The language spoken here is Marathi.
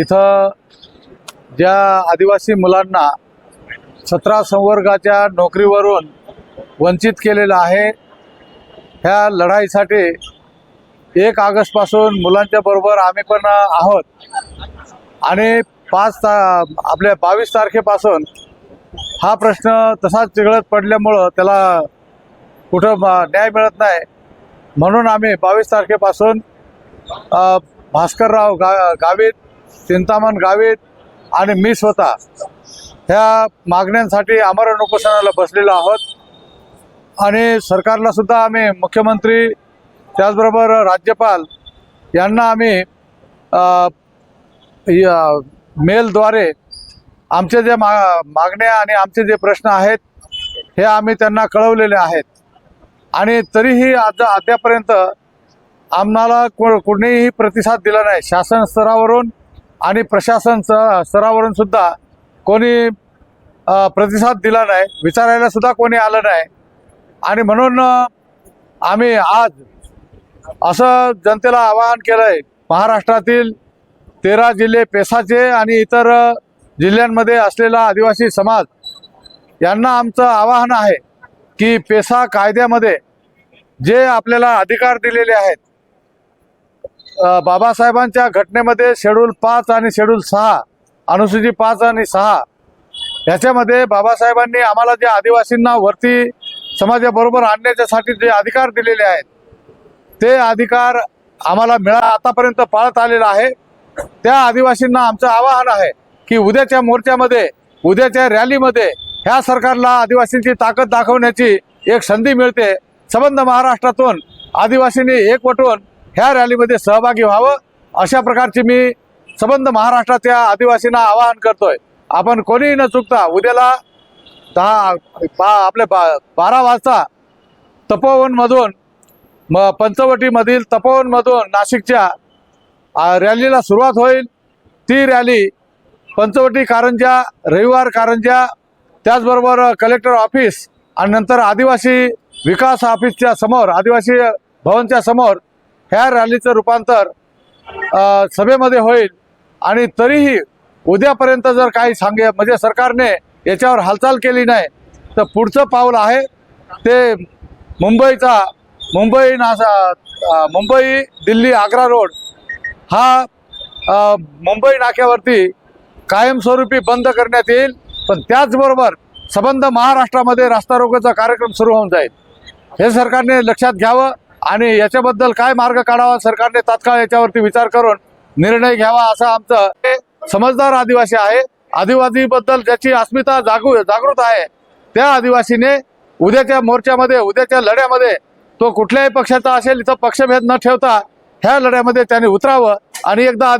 इथं ज्या आदिवासी मुलांना सतरा संवर्गाच्या नोकरीवरून वंचित केलेलं आहे ह्या लढाईसाठी एक ऑगस्टपासून मुलांच्या बरोबर आम्ही पण आहोत. आणि पाच ता आपल्या बावीस तारखेपासून हा प्रश्न तसाच चिघळत पडल्यामुळं त्याला कुठं न्याय मिळत नाही. म्हणून आम्ही बावीस तारखेपासून भास्करराव गा गावित चिंतामण गावित आणि मी स्वतः ह्या मागण्यांसाठी आमरण उपोषणाला बसलेलो आहोत. आणि सरकारला सुद्धा आम्ही मुख्यमंत्री त्याचबरोबर राज्यपाल यांना आम्ही या- मेलद्वारे आमचे जे मा मागण्या आणि आमचे जे प्रश्न आहेत हे आम्ही त्यांना कळवलेले आहेत. आणि तरीही आज अद्यापर्यंत आम्हाला को कुणीही प्रतिसाद दिला नाही. शासन स्तरावरून आणि प्रशासन स- स्तरावरून सुद्धा कोणी प्रतिसाद दिला नाही विचारायला सुद्धा कोणी आलं नाही. आणि म्हणून आम्ही आज असं जनतेला आवाहन केलं आहे महाराष्ट्रातील तेरा जिल्हे पेसाचे आणि इतर जिल्ह्यांमध्ये असलेला आदिवासी समाज यांना आमचं आवाहन आहे की पेसा कायद्यामध्ये जे आपल्याला अधिकार दिलेले आहेत बाबासाहेबांच्या घटनेमध्ये शेड्यूल पाच आणि शेड्यूल सहा अनुसूची पाच आणि सहा ह्याच्यामध्ये बाबासाहेबांनी आम्हाला जे आदिवासींना वरती समाजाबरोबर आणण्याच्यासाठी जे अधिकार दिलेले आहेत ते अधिकार आम्हाला मिळा आतापर्यंत पाळत आलेला आहे. त्या आदिवासींना आमचं आवाहन आहे की उद्याच्या मोर्चामध्ये उद्याच्या रॅलीमध्ये ह्या सरकारला आदिवासींची ताकद दाखवण्याची एक संधी मिळते. संबंध महाराष्ट्रातून आदिवासींनी एकवटून ह्या रॅलीमध्ये सहभागी व्हावं. अशा प्रकारची मी संबंध महाराष्ट्राच्या आदिवासींना आवाहन करतोय. आपण कोणीही न चुकता उद्याला दहा बा आपले बा बारा वाजता तपोवनमधून म पंचवटीमधील तपोवनमधून नाशिकच्या रॅलीला सुरुवात होईल. ती रॅली पंचवटी कारंजा रविवार कारंजा त्याचबरोबर कलेक्टर ऑफिस आणि नंतर आदिवासी विकास ऑफिसच्या समोर आदिवासी भवनच्या समोर ह्या रॅलीचं रूपांतर सभेमध्ये होईल. आणि तरीही उद्यापर्यंत जर काही सांगे म्हणजे सरकारने याच्यावर हालचाल केली नाही तर पुढचं पाऊल आहे ते मुंबईचा मुंबई नासा मुंबई दिल्ली आग्रा रोड हा मुंबई नाक्यावरती कायमस्वरूपी बंद करण्यात येईल. पण त्याचबरोबर संबंध महाराष्ट्रामध्ये रास्ता रोकोचा कार्यक्रम सुरू होऊन जाईल. हे सरकारने लक्षात घ्यावं. आणि याच्याबद्दल काय मार्ग काढावा सरकारने तात्काळ याच्यावरती विचार करून निर्णय घ्यावा असा आमचं समजदार आदिवासी आहे. आदिवासीबद्दल ज्याची अस्मिता जागू जागृत आहे त्या आदिवासीने उद्याच्या मोर्चामध्ये उद्याच्या लढ्यामध्ये तो कुठल्याही पक्षाचा असेल इथं पक्षभेद न ठेवता ह्या लढ्यामध्ये त्याने उतरावं आणि एकदा